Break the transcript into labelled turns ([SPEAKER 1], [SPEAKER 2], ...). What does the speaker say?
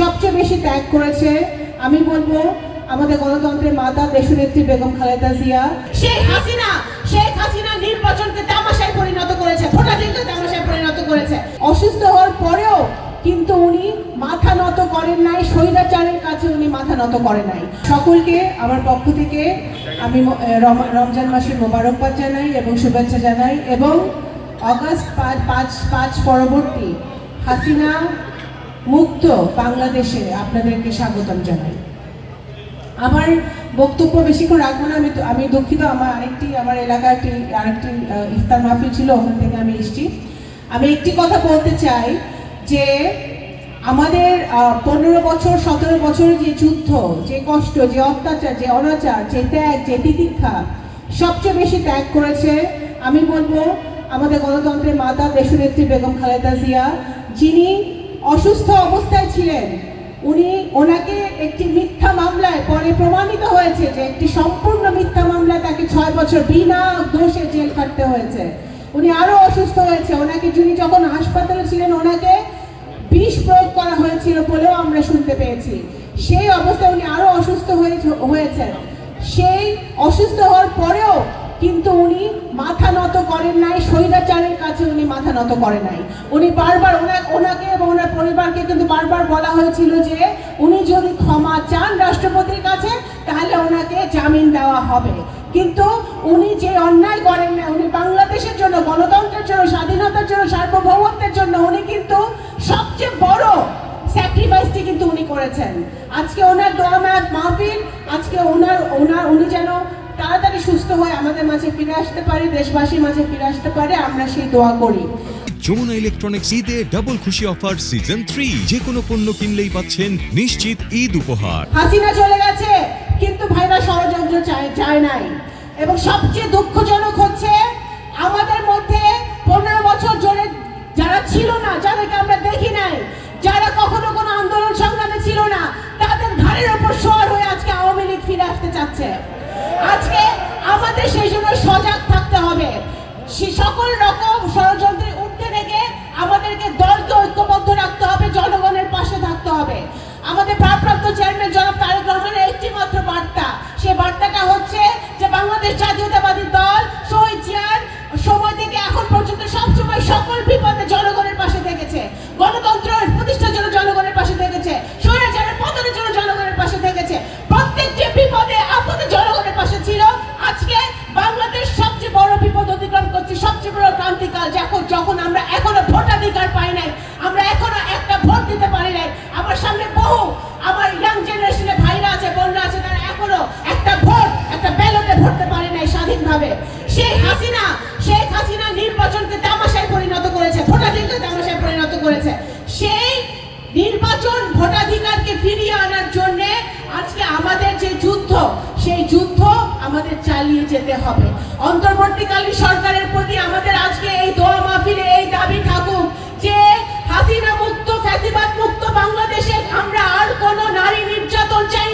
[SPEAKER 1] সবচেয়ে বেশি ত্যাগ করেছে আমি বলব আমাদের গণতন্ত্রের মাতা দেশনেত্রী বেগম খালেদা জিয়া। শেখ হাসিনা শেখ হাসিনা নির্বাচনকে তামাশায় পরিণত করেছে ভোটাধিকার তামাশায় পরিণত করেছে। অসুস্থ হওয়ার পরেও কিন্তু উনি মাথা নত করেন নাই স্বৈরাচারের কাছে উনি মাথা নত করেন নাই। সকলকে আমার পক্ষ থেকে আমি রমজান মাসের মোবারকবাদ জানাই এবং শুভেচ্ছা জানাই এবং অগাস্ট পাঁচ পাঁচ পাঁচ পরবর্তী হাসিনা মুক্ত বাংলাদেশে আপনাদেরকে স্বাগতম জানাই। আমার বক্তব্য বেশিক্ষণ রাখব না, আমি আমি দুঃখিত, আমার আরেকটি আমার এলাকার একটি আরেকটি ইফতার মাহফিল ছিল, ওখান থেকে আমি এসেছি। আমি একটি কথা বলতে চাই যে, আমাদের পনেরো বছর, সতেরো বছর যে যুদ্ধ, যে কষ্ট, যে অত্যাচার, যে অনাচার, যে ত্যাগ, যে তিতিক্ষা, সবচেয়ে বেশি ত্যাগ করেছে, আমি বলব, আমাদের গণতন্ত্রের মাতা, দেশনেত্রী বেগম খালেদা জিয়া, যিনি অসুস্থ অবস্থায় ছিলেন। উনি ওনাকে একটি মিথ্যা মামলায় পরে প্রমাণিত হয়েছে যে একটি সম্পূর্ণ মিথ্যা মামলায় তাকে ছয় বছর বিনা দোষে জেল কাটতে হয়েছে। উনি আরও অসুস্থ হয়েছে। ওনাকে যিনি যখন হাসপাতালে ছিলেন, ওনাকে বিষ প্রয়োগ করা হয়েছিল বলেও আমরা শুনতে পেয়েছি। সেই অবস্থায় উনি আরও অসুস্থ হয়ে- হয়েছেন। সেই অসুস্থ হওয়ার পরেও কিন্তু উনি নত করেন নাই স্বৈরাচারের কাছে উনি মাথা নত করেন নাই। উনি বারবার ওনা- ওনাকে এবং ওনার পরিবারকে কিন্তু বারবার বলা হয়েছিল যে, উনি যদি ক্ষমা চান রাষ্ট্রপতির কাছে, তাহলে ওনাকে জামিন দেওয়া হবে। কিন্তু উনি যে অন্যায় করেন না, উনি বাংলাদেশের জন্য, গণতন্ত্রের জন্য, স্বাধীনতার জন্য, সার্বভৌমত্বের জন্য, উনি কিন্তু সবচেয়ে বড় স্যাক্রিফাইসটি কিন্তু উনি করেছেন। আজকে ওনার দোয়া মাহফিল, আজকে ওনার ওনার, উনি যেন তাড়াতাড়ি সুস্থ হয়ে আমাদের মাঝে ফিরে আসতে পারে দেশবাসীর মাঝে ফিরে আসতে পারে আমরা সেই দোয়া করি।
[SPEAKER 2] যমুনা ইলেকট্রনিক্স ঈদে ডাবল খুশি অফার সিজন থ্রি যে কোনো পণ্য কিনলেই পাচ্ছেন নিশ্চিত ঈদ উপহার।
[SPEAKER 1] হাসিনা চলে গেছে কিন্তু ভাইরা ষড়যন্ত্র চায় চায় নাই। এবং সবচেয়ে দুঃখজনক হচ্ছে আমাদের মধ্যে পনেরো বছর ধরে যারা ছিল না যাদেরকে আমরা দেখি নাই যারা কখনো কোনো আন্দোলন সংগ্রামে ছিল না সকল রকম ষড়যন্ত্রের উঠতে থেকে আমাদেরকে দলকে ঐক্যবদ্ধ রাখতে হবে, জনগণের পাশে থাকতে হবে। আমাদের ভারপ্রাপ্ত চেয়ারম্যান জনাব তারেক রহমানের একটি মাত্র বার্তা, সে বার্তাটা হচ্ছে যে বাংলাদেশ জাতীয়তাবাদী দল, শহীদ জিয়ার সময় থেকে এখন পর্যন্ত সবসময় সকল বিপদে জনগণের সবচেয়ে যখন যখন আমরা এখনও ভোটাধিকার পাই নাই, আমরা এখনও একটা ভোট দিতে পারি নাই, আমার সামনে বহু, আমার ইয়াং জেনারেশনের ভাইরা আছে, বোনরা আছে, তারা এখনও একটা ভোট, একটা ব্যালটে ভরতে পারে নাই স্বাধীনভাবে। শেখ হাসিনা শেখ হাসিনা নির্বাচনকে তামাশায় পরিণত করেছে ভোটাধিকার তামাশায় পরিণত করেছে। সেই নির্বাচন ভোটাধিকারকে ফিরিয়ে আনার জন্য আজকে আমাদের যে যুদ্ধ, সেই যুদ্ধ আমাদের চালিয়ে যেতে হবে। অন্তর্বর্তীকালীন সরকারের I'm judge.